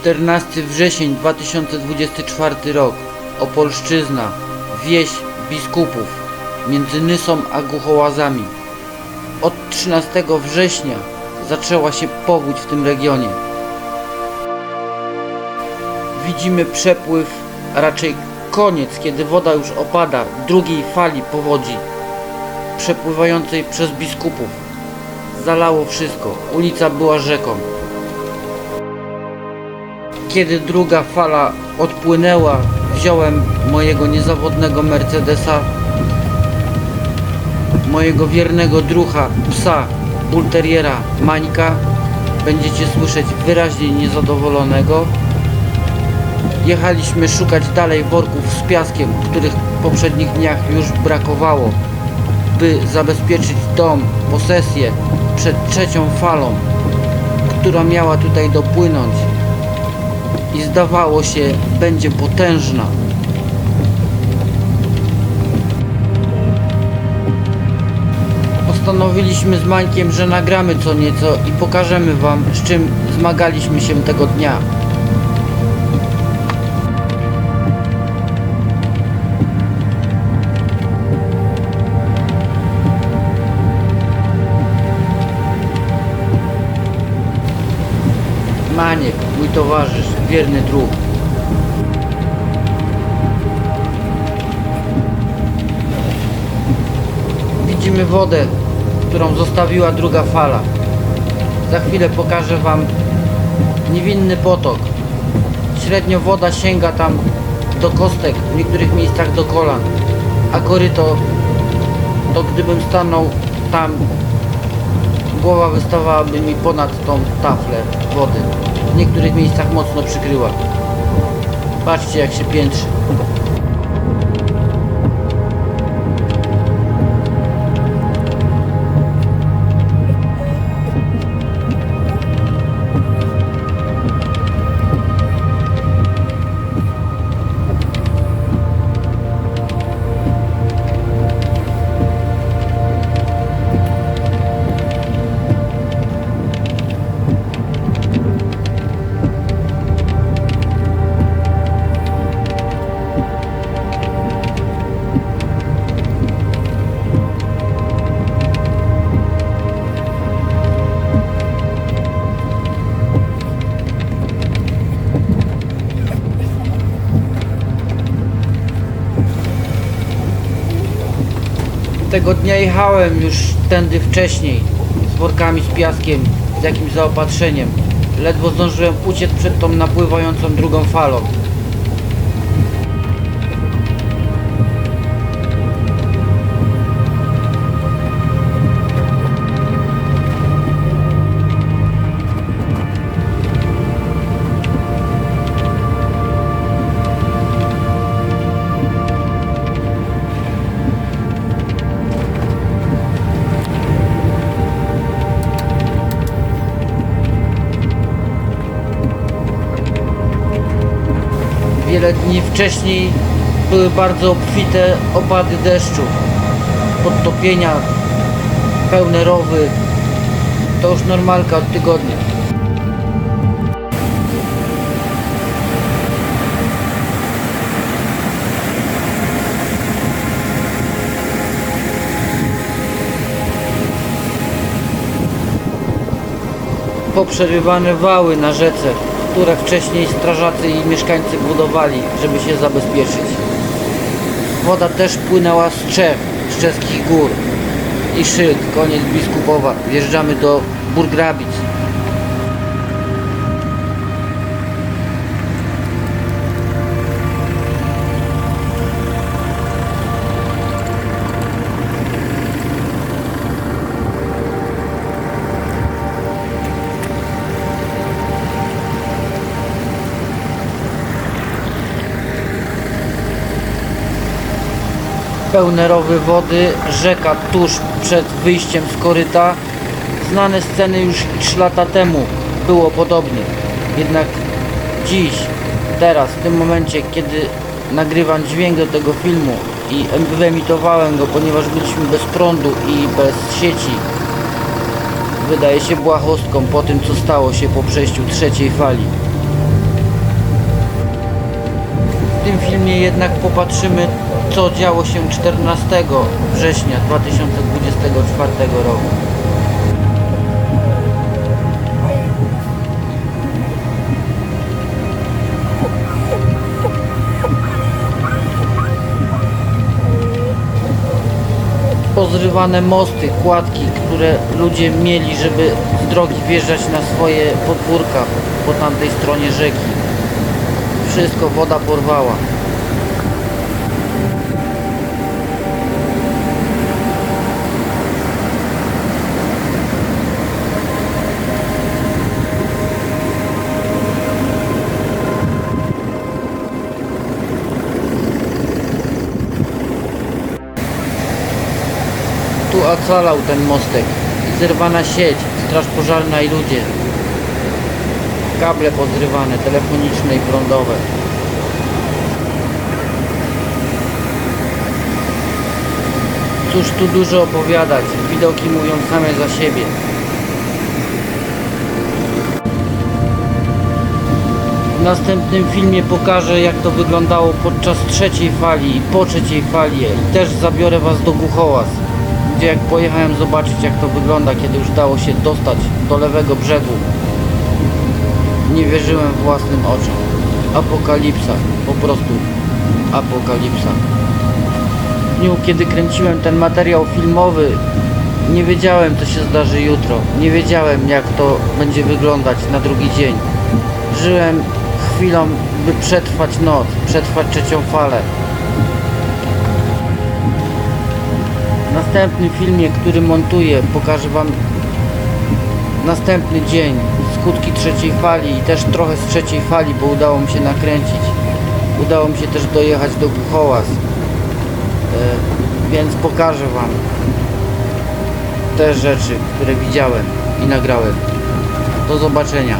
14 wrzesień 2024 rok. Opolszczyzna. Wieś biskupów. Między Nysą a Głuchołazami. Od 13 września zaczęła się powódź w tym regionie. Widzimy przepływ, a raczej koniec, kiedy woda już opada drugiej fali powodzi przepływającej przez biskupów. Zalało wszystko, ulica była rzeką. Kiedy druga fala odpłynęła, wziąłem mojego niezawodnego Mercedesa, mojego wiernego drucha, psa, bulteriera Mańka. Będziecie słyszeć wyraźnie niezadowolonego. Jechaliśmy szukać dalej worków z piaskiem, których w poprzednich dniach już brakowało, by zabezpieczyć dom, posesję przed trzecią falą, która miała tutaj dopłynąć i zdawało się będzie potężna. Postanowiliśmy z Mańkiem, że nagramy co nieco i pokażemy Wam, z czym zmagaliśmy się tego dnia. Maniek, mój towarzysz, wierny druh. Widzimy wodę, którą zostawiła druga fala. Za chwilę pokażę Wam niewinny potok. Średnio woda sięga tam do kostek, w niektórych miejscach do kolan, a koryto, to gdybym stanął tam, głowa wystawałaby mi ponad tą taflę wody. Niektórych miejscach mocno przykryła. Patrzcie jak się piętrzy. Tego dnia jechałem już tędy wcześniej z workami z piaskiem, z jakimś zaopatrzeniem. Ledwo zdążyłem uciec przed tą napływającą drugą falą. Wiele dni wcześniej były bardzo obfite opady deszczu, podtopienia, pełne rowy. To już normalka od tygodnia. Poprzerywane wały na rzece, które wcześniej strażacy i mieszkańcy budowali, żeby się zabezpieczyć. Woda też płynęła z Czech, z czeskich gór. I szyld, koniec biskupowa. Wjeżdżamy do Burgrabic. Pełne rowy wody, rzeka tuż przed wyjściem z koryta. Znane sceny już 3 lata temu było podobnie. Jednak dziś, teraz, w tym momencie, kiedy nagrywam dźwięk do tego filmu i wyemitowałem go, ponieważ byliśmy bez prądu i bez sieci, wydaje się błahostką po tym, co stało się po przejściu trzeciej fali. Filmie jednak popatrzymy, co działo się 14 września 2024 roku. pozrywane mosty, kładki, które ludzie mieli, żeby z drogi wjeżdżać na swoje podwórka po tamtej stronie rzeki. Wszystko woda porwała. Tu ocalał ten mostek. Zerwana sieć, straż pożarna i ludzie. Kable podrywane, telefoniczne i prądowe. Cóż tu dużo opowiadać, widoki mówią same za siebie. W następnym filmie pokażę jak to wyglądało podczas trzeciej fali i po trzeciej fali i też zabiorę Was do Głuchołaz, gdzie jak pojechałem zobaczyć jak to wygląda, kiedy już dało się dostać do lewego brzegu. Nie wierzyłem własnym oczom. Apokalipsa, po prostu apokalipsa. W dniu, kiedy kręciłem ten materiał filmowy, nie wiedziałem co się zdarzy jutro. Nie wiedziałem jak to będzie wyglądać na drugi dzień. Żyłem chwilą, by przetrwać noc, przetrwać trzecią falę. W następnym filmie, który montuję, pokażę Wam następny dzień, skutki trzeciej fali i też trochę z trzeciej fali, bo udało mi się nakręcić. Udało mi się też dojechać do Głuchołaz. E, więc pokażę Wam te rzeczy, które widziałem i nagrałem. Do zobaczenia.